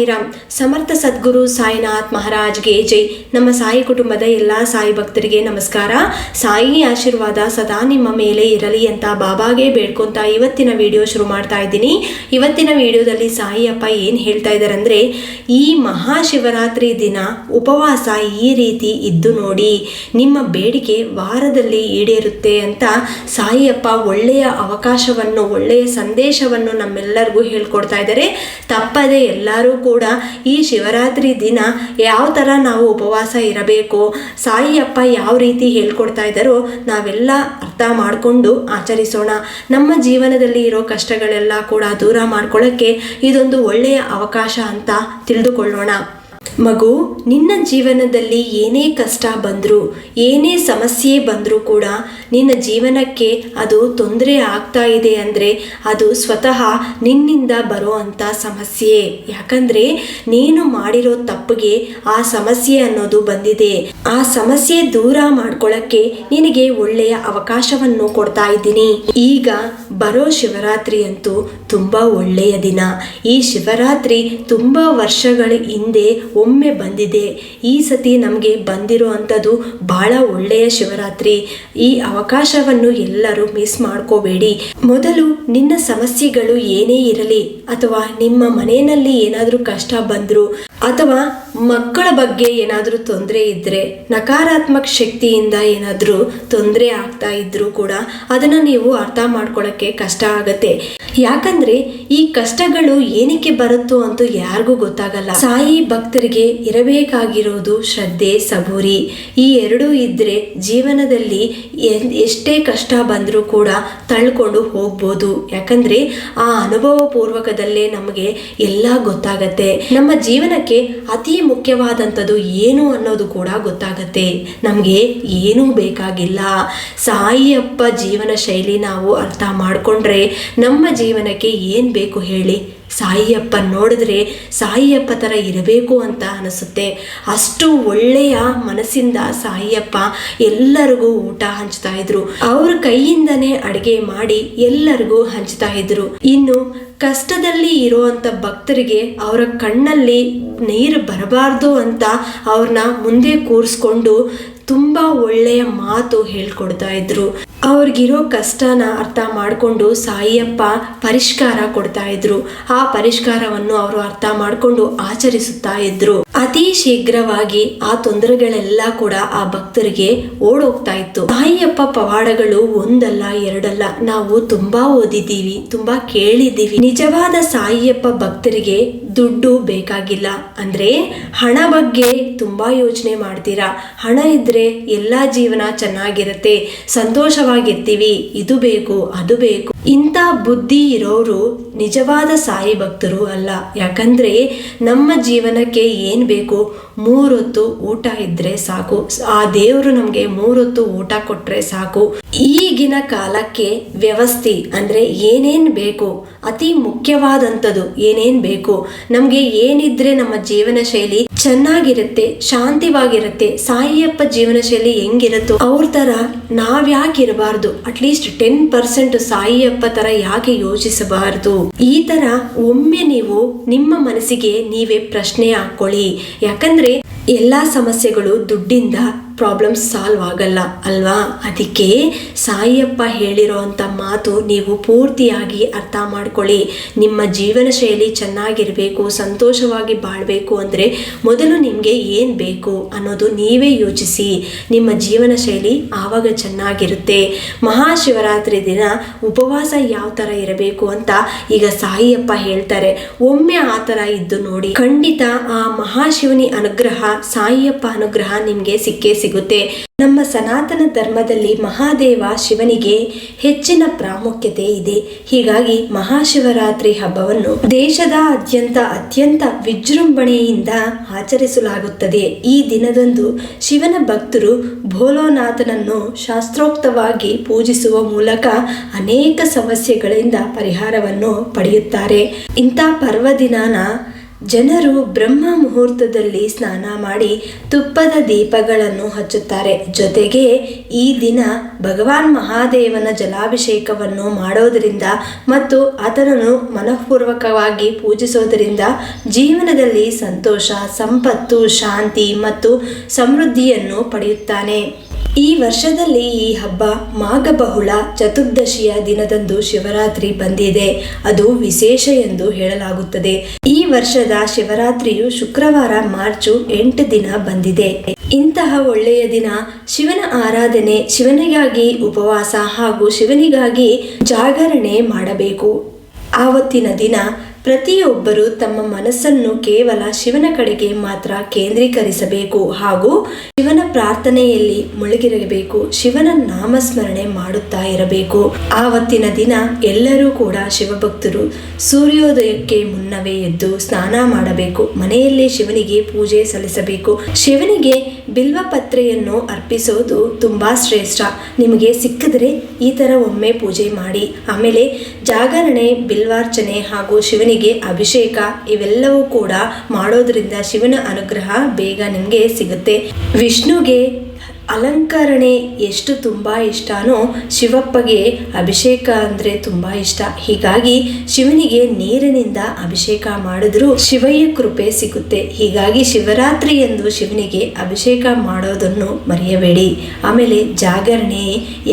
ಸಾಯಿರಾಮ್ ಸಮರ್ಥ ಸದ್ಗುರು ಸಾಯಿನಾಥ್ ಮಹಾರಾಜ್ಗೆ ಜೈ. ನಮ್ಮ ಸಾಯಿ ಕುಟುಂಬದ ಎಲ್ಲ ಸಾಯಿ ಭಕ್ತರಿಗೆ ನಮಸ್ಕಾರ. ಸಾಯಿ ಆಶೀರ್ವಾದ ಸದಾ ನಿಮ್ಮ ಮೇಲೆ ಇರಲಿ ಅಂತ ಬಾಬಾಗೆ ಬೇಡ್ಕೊಂತ ಇವತ್ತಿನ ವಿಡಿಯೋ ಶುರು ಮಾಡ್ತಾ ಇದ್ದೀನಿ. ಇವತ್ತಿನ ವಿಡಿಯೋದಲ್ಲಿ ಸಾಯಿ ಅಪ್ಪ ಏನು ಹೇಳ್ತಾ ಇದ್ದಾರೆ ಅಂದರೆ ಈ ಮಹಾಶಿವರಾತ್ರಿ ದಿನ ಉಪವಾಸ ಈ ರೀತಿ ಇದ್ದು ನೋಡಿ, ನಿಮ್ಮ ಬೇಡಿಕೆ ವಾರದಲ್ಲಿ ಈಡೇರುತ್ತೆ ಅಂತ ಸಾಯಿಯಪ್ಪ ಒಳ್ಳೆಯ ಅವಕಾಶವನ್ನು, ಒಳ್ಳೆಯ ಸಂದೇಶವನ್ನು ನಮ್ಮೆಲ್ಲರಿಗೂ ಹೇಳ್ಕೊಡ್ತಾ ಇದ್ದಾರೆ. ತಪ್ಪದೆ ಎಲ್ಲರೂ ಕೂಡ ಶಿವರಾತ್ರಿ ದಿನ ಯಾವ ಥರ ನಾವು ಉಪವಾಸ ಇರಬೇಕು, ಸಾಯಿಯಪ್ಪ ಯಾವ ರೀತಿ ಹೇಳ್ಕೊಡ್ತಾ ಇದ್ದಾರೋ ನಾವೆಲ್ಲ ಅರ್ಥ ಮಾಡಿಕೊಂಡು ಆಚರಿಸೋಣ. ನಮ್ಮ ಜೀವನದಲ್ಲಿ ಇರೋ ಕಷ್ಟಗಳೆಲ್ಲ ಕೂಡ ದೂರ ಮಾಡ್ಕೊಳ್ಳೋಕ್ಕೆ ಇದೊಂದು ಒಳ್ಳೆಯ ಅವಕಾಶ ಅಂತ ತಿಳಿದುಕೊಳ್ಳೋಣ. ಮಗು, ನಿನ್ನ ಜೀವನದಲ್ಲಿ ಏನೇ ಕಷ್ಟ ಬಂದರೂ, ಏನೇ ಸಮಸ್ಯೆ ಬಂದರೂ ಕೂಡ ನಿನ್ನ ಜೀವನಕ್ಕೆ ಅದು ತೊಂದರೆ ಆಗ್ತಾ ಇದೆ ಅಂದರೆ ಅದು ಸ್ವತಃ ನಿನ್ನಿಂದ ಬರೋ ಅಂಥ ಸಮಸ್ಯೆ. ಯಾಕಂದರೆ ನೀನು ಮಾಡಿರೋ ತಪ್ಪಿಗೆ ಆ ಸಮಸ್ಯೆ ಅನ್ನೋದು ಬಂದಿದೆ. ಆ ಸಮಸ್ಯೆ ದೂರ ಮಾಡ್ಕೊಳ್ಳೋಕ್ಕೆ ನಿನಗೆ ಒಳ್ಳೆಯ ಅವಕಾಶವನ್ನು ಕೊಡ್ತಾ ಇದ್ದೀನಿ. ಈಗ ಬರೋ ಶಿವರಾತ್ರಿ ಅಂತೂ ತುಂಬ ಒಳ್ಳೆಯ ದಿನ. ಈ ಶಿವರಾತ್ರಿ ತುಂಬ ವರ್ಷಗಳ ಹಿಂದೆ ಒಮ್ಮೆ ಬಂದಿದೆ. ಈ ಸತಿ ನಮಗೆ ಬಂದಿರೋ ಅಂಥದ್ದು ಒಳ್ಳೆಯ ಶಿವರಾತ್ರಿ. ಈ ಅವಕಾಶವನ್ನು ಎಲ್ಲರೂ ಮಿಸ್ ಮಾಡ್ಕೋಬೇಡಿ. ಮೊದಲು ನಿನ್ನ ಸಮಸ್ಯೆಗಳು ಏನೇ ಇರಲಿ ಅಥವಾ ನಿಮ್ಮ ಮನೆಯಲ್ಲಿ ಏನಾದರೂ ಕಷ್ಟ ಬಂದರೂ ಅಥವಾ ಮಕ್ಕಳ ಬಗ್ಗೆ ಏನಾದರೂ ತೊಂದರೆ ಇದ್ದರೆ ನಕಾರಾತ್ಮಕ ಶಕ್ತಿಯಿಂದ ಏನಾದರೂ ತೊಂದರೆ ಆಗ್ತಾ ಇದ್ದರೂ ಕೂಡ ಅದನ್ನು ನೀವು ಅರ್ಥ ಮಾಡ್ಕೊಳ್ಳೋಕ್ಕೆ ಕಷ್ಟ ಆಗತ್ತೆ. ಯಾಕಂದ್ರೆ ಈ ಕಷ್ಟಗಳು ಏನಕ್ಕೆ ಬರುತ್ತೋ ಅಂತೂ ಯಾರಿಗೂ ಗೊತ್ತಾಗಲ್ಲ. ಸಾಯಿ ಭಕ್ತರಿಗೆ ಇರಬೇಕಾಗಿರೋದು ಶ್ರದ್ಧೆ, ಸಬೂರಿ. ಈ ಎರಡೂ ಇದ್ದರೆ ಜೀವನದಲ್ಲಿ ಎಷ್ಟೇ ಕಷ್ಟ ಬಂದರೂ ಕೂಡ ತಳ್ಕೊಂಡು ಹೋಗ್ಬೋದು. ಯಾಕಂದರೆ ಆ ಅನುಭವ ಪೂರ್ವಕದಲ್ಲೇ ನಮಗೆ ಎಲ್ಲ ಗೊತ್ತಾಗತ್ತೆ. ನಮ್ಮ ಜೀವನಕ್ಕೆ ಅತಿ ಮುಖ್ಯವಾದಂಥದ್ದು ಏನು ಅನ್ನೋದು ಕೂಡ ಗೊತ್ತಾಗತ್ತೆ. ನಮಗೆ ಏನೂ ಬೇಕಾಗಿಲ್ಲ. ಸಾಯಿಯಪ್ಪ ಜೀವನ ಶೈಲಿ ನಾವು ಅರ್ಥ ಮಾಡಿಕೊಂಡ್ರೆ ನಮ್ಮ ಜೀವನಕ್ಕೆ ಏನು ಬೇಕು ಹೇಳಿ ಸಾಯಿಯಪ್ಪ ನೋಡಿದ್ರೆ ಸಾಯಿಯಪ್ಪ ಥರ ಇರಬೇಕು ಅಂತ ಅನಿಸುತ್ತೆ. ಅಷ್ಟು ಒಳ್ಳೆಯ ಮನಸ್ಸಿಂದ ಸಾಯಿಯಪ್ಪ ಎಲ್ಲರಿಗೂ ಊಟ ಹಂಚ್ತಾ ಇದ್ರು. ಅವ್ರ ಕೈಯಿಂದನೇ ಅಡುಗೆ ಮಾಡಿ ಎಲ್ಲರಿಗೂ ಹಂಚ್ತಾ ಇದ್ರು. ಇನ್ನು ಕಷ್ಟದಲ್ಲಿ ಇರುವಂಥ ಭಕ್ತರಿಗೆ ಅವರ ಕಣ್ಣಲ್ಲಿ ನೀರು ಬರಬಾರ್ದು ಅಂತ ಅವ್ರನ್ನ ಮುಂದೆ ಕೂರಿಸ್ಕೊಂಡು ತುಂಬ ಒಳ್ಳೆಯ ಮಾತು ಹೇಳ್ಕೊಡ್ತಾ ಇದ್ರು. ಅವ್ರಿಗಿರೋ ಕಷ್ಟನ ಅರ್ಥ ಮಾಡಿಕೊಂಡು ಸಾಯಿಯಪ್ಪ ಪರಿಷ್ಕಾರ ಕೊಡ್ತಾ ಇದ್ರು. ಆ ಪರಿಷ್ಕಾರವನ್ನು ಅವರು ಅರ್ಥ ಮಾಡಿಕೊಂಡು ಆಚರಿಸುತ್ತಾ ಇದ್ರು. ಅತಿ ಶೀಘ್ರವಾಗಿ ಆ ತೊಂದರೆಗಳೆಲ್ಲ ಕೂಡ ಆ ಭಕ್ತರಿಗೆ ಓಡೋಗ್ತಾ ಇತ್ತು. ಸಾಯಿಯಪ್ಪ ಪವಾಡಗಳು ಒಂದಲ್ಲ ಎರಡಲ್ಲ, ನಾವು ತುಂಬಾ ಓದಿದ್ದೀವಿ, ತುಂಬಾ ಕೇಳಿದ್ದೀವಿ. ನಿಜವಾದ ಸಾಯಿಯಪ್ಪ ಭಕ್ತರಿಗೆ ದುಡ್ಡು ಬೇಕಾಗಿಲ್ಲ. ಅಂದ್ರೆ ಹಣ ಬಗ್ಗೆ ತುಂಬಾ ಯೋಚನೆ ಮಾಡ್ತೀರಾ? ಹಣ ಇದ್ರೆ ಎಲ್ಲಾ ಜೀವನ ಚೆನ್ನಾಗಿರುತ್ತೆ. ಸಂತೋಷವಾಗಿರ್ತೀವಿ. ಇದು ಬೇಕು, ಅದು ಬೇಕು. ಇಂಥ ಬುದ್ಧಿ ಇರೋರು ನಿಜವಾದ ಸಾಯಿ ಭಕ್ತರು ಅಲ್ಲ. ಯಾಕಂದ್ರೆ ನಮ್ಮ ಜೀವನಕ್ಕೆ ಏನು ಬೇಕು? ಮೂರೊತ್ತು ಊಟ ಇದ್ದರೆ ಸಾಕು. ಆ ದೇವರು ನಮಗೆ ಮೂರೊತ್ತು ಊಟ ಕೊಟ್ರೆ ಸಾಕು. ಈಗಿನ ಕಾಲಕ್ಕೆ ವ್ಯವಸ್ಥೆ ಅಂದ್ರೆ ಏನೇನ್ ಬೇಕು? ಅತಿ ಮುಖ್ಯವಾದಂಥದ್ದು ಏನೇನು ಬೇಕು? ನಮಗೆ ಏನಿದ್ರೆ ನಮ್ಮ ಜೀವನ ಶೈಲಿ ಚೆನ್ನಾಗಿರುತ್ತೆ, ಶಾಂತಿವಾಗಿರುತ್ತೆ, ಸಾಯಿಯಪ್ಪ ಜೀವನ ಶೈಲಿ ಹೆಂಗಿರುತ್ತೋ ಅವ್ರ ತರ ನಾವ್ಯಾಕೆ ಇರಬಾರ್ದು? ಅಟ್ಲೀಸ್ಟ್ ಟೆನ್ ಪರ್ಸೆಂಟ್ ಸಾಯಿಯಪ್ಪ ತರ ಯಾಕೆ ಯೋಚಿಸಬಾರದು? ಈ ತರ ಒಮ್ಮೆ ನೀವು ನಿಮ್ಮ ಮನಸ್ಸಿಗೆ ನೀವೇ ಪ್ರಶ್ನೆ ಹಾಕೊಳ್ಳಿ. ಯಾಕಂದ್ರೆ ಎಲ್ಲಾ ಸಮಸ್ಯೆಗಳು ದುಡ್ಡಿಂದ ಪ್ರಾಬ್ಲಮ್ಸ್ ಸಾಲ್ವ್ ಆಗಲ್ಲ, ಅಲ್ವಾ? ಅದಕ್ಕೆ ಸಾಯಿಯಪ್ಪ ಹೇಳಿರೋ ಅಂಥ ಮಾತು ನೀವು ಪೂರ್ತಿಯಾಗಿ ಅರ್ಥ ಮಾಡ್ಕೊಳ್ಳಿ. ನಿಮ್ಮ ಜೀವನ ಶೈಲಿ ಚೆನ್ನಾಗಿರಬೇಕು, ಸಂತೋಷವಾಗಿ ಬಾಳಬೇಕು ಅಂದರೆ ಮೊದಲು ನಿಮಗೆ ಏನು ಬೇಕು ಅನ್ನೋದು ನೀವೇ ಯೋಚಿಸಿ. ನಿಮ್ಮ ಜೀವನ ಶೈಲಿ ಆವಾಗ ಚೆನ್ನಾಗಿರುತ್ತೆ. ಮಹಾಶಿವರಾತ್ರಿ ದಿನ ಉಪವಾಸ ಯಾವ ಥರ ಇರಬೇಕು ಅಂತ ಈಗ ಸಾಯಿಯಪ್ಪ ಹೇಳ್ತಾರೆ. ಒಮ್ಮೆ ಆ ಥರ ಇದ್ದು ನೋಡಿ. ಖಂಡಿತ ಆ ಮಹಾಶಿವನಿ ಅನುಗ್ರಹ, ಸಾಯಿಯಪ್ಪ ಅನುಗ್ರಹ ನಿಮಗೆ ಸಿಕ್ಕೇ ಸಿಗುತ್ತೆ. ನಮ್ಮ ಸನಾತನ ಧರ್ಮದಲ್ಲಿ ಮಹಾದೇವ ಶಿವನಿಗೆ ಹೆಚ್ಚಿನ ಪ್ರಾಮುಖ್ಯತೆ ಇದೆ. ಹೀಗಾಗಿ ಮಹಾಶಿವರಾತ್ರಿ ಹಬ್ಬವನ್ನು ದೇಶದ ಅತ್ಯಂತ ವಿಜೃಂಭಣೆಯಿಂದ ಆಚರಿಸಲಾಗುತ್ತದೆ. ಈ ದಿನದಂದು ಶಿವನ ಭಕ್ತರು ಭೋಲೋನಾಥನನ್ನು ಶಾಸ್ತ್ರೋಕ್ತವಾಗಿ ಪೂಜಿಸುವ ಮೂಲಕ ಅನೇಕ ಸಮಸ್ಯೆಗಳಿಂದ ಪರಿಹಾರವನ್ನು ಪಡೆಯುತ್ತಾರೆ. ಇಂಥ ಪರ್ವದಿನಾನ ಜನರು ಬ್ರಹ್ಮ ಮುಹೂರ್ತದಲ್ಲಿ ಸ್ನಾನ ಮಾಡಿ ತುಪ್ಪದ ದೀಪಗಳನ್ನು ಹಚ್ಚುತ್ತಾರೆ. ಜೊತೆಗೆ ಈ ದಿನ ಭಗವಾನ್ ಮಹಾದೇವನ ಜಲಾಭಿಷೇಕವನ್ನು ಮಾಡೋದರಿಂದ ಮತ್ತು ಆತನನ್ನು ಮನಃಪೂರ್ವಕವಾಗಿ ಪೂಜಿಸೋದರಿಂದ ಜೀವನದಲ್ಲಿ ಸಂತೋಷ, ಸಂಪತ್ತು, ಶಾಂತಿ ಮತ್ತು ಸಮೃದ್ಧಿಯನ್ನು ಪಡೆಯುತ್ತಾನೆ. ಈ ವರ್ಷದಲ್ಲಿ ಈ ಹಬ್ಬ ಮಾಘಬಹುಳ ಚತುರ್ದಶಿಯ ದಿನದಂದು ಶಿವರಾತ್ರಿ ಬಂದಿದೆ. ಅದು ವಿಶೇಷ ಎಂದು ಹೇಳಲಾಗುತ್ತದೆ. ಈ ವರ್ಷದ ಶಿವರಾತ್ರಿಯು ಶುಕ್ರವಾರ ಮಾರ್ಚು ಎಂಟು ದಿನ ಬಂದಿದೆ. ಇಂತಹ ಒಳ್ಳೆಯ ದಿನ ಶಿವನ ಆರಾಧನೆ, ಶಿವನಿಗಾಗಿ ಉಪವಾಸ ಹಾಗೂ ಶಿವನಿಗಾಗಿ ಜಾಗರಣೆ ಮಾಡಬೇಕು. ಆವತ್ತಿನ ದಿನ ಪ್ರತಿಯೊಬ್ಬರು ತಮ್ಮ ಮನಸ್ಸನ್ನು ಕೇವಲ ಶಿವನ ಕಡೆಗೆ ಮಾತ್ರ ಕೇಂದ್ರೀಕರಿಸಬೇಕು ಹಾಗೂ ಶಿವನ ಪ್ರಾರ್ಥನೆಯಲ್ಲಿ ಮುಳುಗಿರಬೇಕು, ಶಿವನ ನಾಮಸ್ಮರಣೆ ಮಾಡುತ್ತಾ ಇರಬೇಕು. ಆವತ್ತಿನ ದಿನ ಎಲ್ಲರೂ ಕೂಡ ಶಿವಭಕ್ತರು ಸೂರ್ಯೋದಯಕ್ಕೆ ಮುನ್ನವೇ ಎದ್ದು ಸ್ನಾನ ಮಾಡಬೇಕು, ಮನೆಯಲ್ಲೇ ಶಿವನಿಗೆ ಪೂಜೆ ಸಲ್ಲಿಸಬೇಕು. ಶಿವನಿಗೆ ಬಿಲ್ವಪತ್ರೆಯನ್ನು ಅರ್ಪಿಸೋದು ತುಂಬಾ ಶ್ರೇಷ್ಠ. ನಿಮಗೆ ಸಿಕ್ಕಿದ್ರೆ ಈ ಥರ ಒಮ್ಮೆ ಪೂಜೆ ಮಾಡಿ, ಆಮೇಲೆ ಜಾಗರಣೆ ಬಿಲ್ವಾರ್ಚನೆ ಹಾಗೂ ಶಿವನಿಗೆ ಅಭಿಷೇಕ ಇವೆಲ್ಲವೂ ಕೂಡ ಮಾಡೋದ್ರಿಂದ ಶಿವನ ಅನುಗ್ರಹ ಬೇಗ ನಿಮಗೆ ಸಿಗುತ್ತೆ. ವಿಷ್ಣುಗೆ ಅಲಂಕರಣೆ ಎಷ್ಟು ತುಂಬ ಇಷ್ಟನೋ ಶಿವಪ್ಪಗೆ ಅಭಿಷೇಕ ಅಂದರೆ ತುಂಬ ಇಷ್ಟ. ಹೀಗಾಗಿ ಶಿವನಿಗೆ ನೀರಿನಿಂದ ಅಭಿಷೇಕ ಮಾಡಿದ್ರೂ ಶಿವಯ್ಯ ಕೃಪೆ ಸಿಗುತ್ತೆ. ಹೀಗಾಗಿ ಶಿವರಾತ್ರಿ ಎಂದು ಶಿವನಿಗೆ ಅಭಿಷೇಕ ಮಾಡೋದನ್ನು ಮರೆಯಬೇಡಿ. ಆಮೇಲೆ ಜಾಗರಣೆ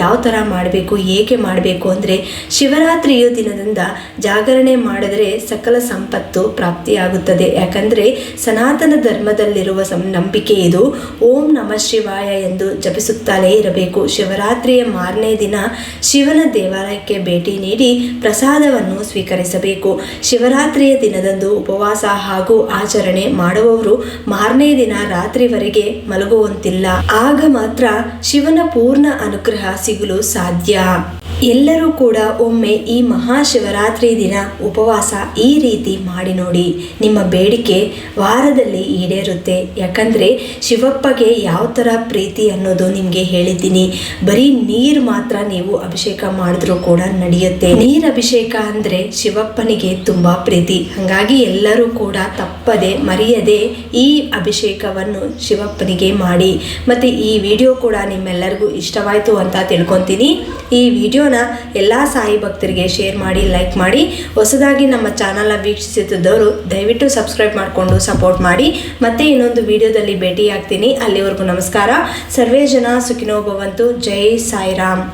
ಯಾವ ಥರ ಮಾಡಬೇಕು, ಏಕೆ ಮಾಡಬೇಕು ಅಂದರೆ ಶಿವರಾತ್ರಿಯ ದಿನದಿಂದ ಜಾಗರಣೆ ಮಾಡಿದರೆ ಸಕಲ ಸಂಪತ್ತು ಪ್ರಾಪ್ತಿಯಾಗುತ್ತದೆ. ಯಾಕಂದರೆ ಸನಾತನ ಧರ್ಮದಲ್ಲಿರುವ ನಂಬಿಕೆ ಇದು. ಓಂ ನಮಃ ಶಿವಾಯ ಎಂದು ಜಪಿಸುತ್ತಲೇ ಇರಬೇಕು. ಶಿವರಾತ್ರಿಯ ಮಾರನೇ ದಿನ ಶಿವನ ದೇವಾಲಯಕ್ಕೆ ಭೇಟಿ ನೀಡಿ ಪ್ರಸಾದವನ್ನು ಸ್ವೀಕರಿಸಬೇಕು. ಶಿವರಾತ್ರಿಯ ದಿನದಂದು ಉಪವಾಸ ಹಾಗೂ ಆಚರಣೆ ಮಾಡುವವರು ಮಾರನೇ ದಿನ ರಾತ್ರಿವರೆಗೆ ಮಲಗುವಂತಿಲ್ಲ. ಆಗ ಮಾತ್ರ ಶಿವನ ಪೂರ್ಣ ಅನುಗ್ರಹ ಸಿಗಲು ಸಾಧ್ಯ. ಎಲ್ಲರೂ ಕೂಡ ಒಮ್ಮೆ ಈ ಮಹಾಶಿವರಾತ್ರಿ ದಿನ ಉಪವಾಸ ಈ ರೀತಿ ಮಾಡಿ ನೋಡಿ. ನಿಮ್ಮ ಬೇಡಿಕೆ ವಾರದಲ್ಲಿ ಈಡೇರುತ್ತೆ. ಯಾಕಂದರೆ ಶಿವಪ್ಪಗೆ ಯಾವ ಥರ ಪ್ರೀತಿ ಅನ್ನೋದು ನಿಮಗೆ ಹೇಳಿದ್ದೀನಿ. ಬರೀ ನೀರು ಮಾತ್ರ ನೀವು ಅಭಿಷೇಕ ಮಾಡಿದ್ರೂ ಕೂಡ ನಡೆಯುತ್ತೆ. ನೀರು ಅಭಿಷೇಕ ಅಂದರೆ ಶಿವಪ್ಪನಿಗೆ ತುಂಬ ಪ್ರೀತಿ. ಹಾಗಾಗಿ ಎಲ್ಲರೂ ಕೂಡ ತಪ್ಪದೆ ಮರೆಯದೆ ಈ ಅಭಿಷೇಕವನ್ನು ಶಿವಪ್ಪನಿಗೆ ಮಾಡಿ. ಮತ್ತು ಈ ವಿಡಿಯೋ ಕೂಡ ನಿಮ್ಮೆಲ್ಲರಿಗೂ ಇಷ್ಟವಾಯಿತು ಅಂತ ತಿಳ್ಕೊತೀನಿ. ಈ ವಿಡಿಯೋನ ಎಲ್ಲ ಸಾಯಿ ಭಕ್ತರಿಗೆ ಶೇರ್ ಮಾಡಿ ಲೈಕ್ ಮಾಡಿ. ಹೊಸದಾಗಿ ನಮ್ಮ ಚಾನಲ್ನ ವೀಕ್ಷಿಸುತ್ತಿದ್ದವರು ದಯವಿಟ್ಟು ಸಬ್ಸ್ಕ್ರೈಬ್ ಮಾಡಿಕೊಂಡು ಸಪೋರ್ಟ್ ಮಾಡಿ. ಮತ್ತೆ ಇನ್ನೊಂದು ವಿಡಿಯೋದಲ್ಲಿ ಭೇಟಿಯಾಗ್ತೀನಿ. ಅಲ್ಲಿವರೆಗೂ ನಮಸ್ಕಾರ. ಸರ್ವೇ ಜನ ಸುಖಿನೋ ಭವಂತು. ಜೈ ಸಾಯಿರಾಮ್.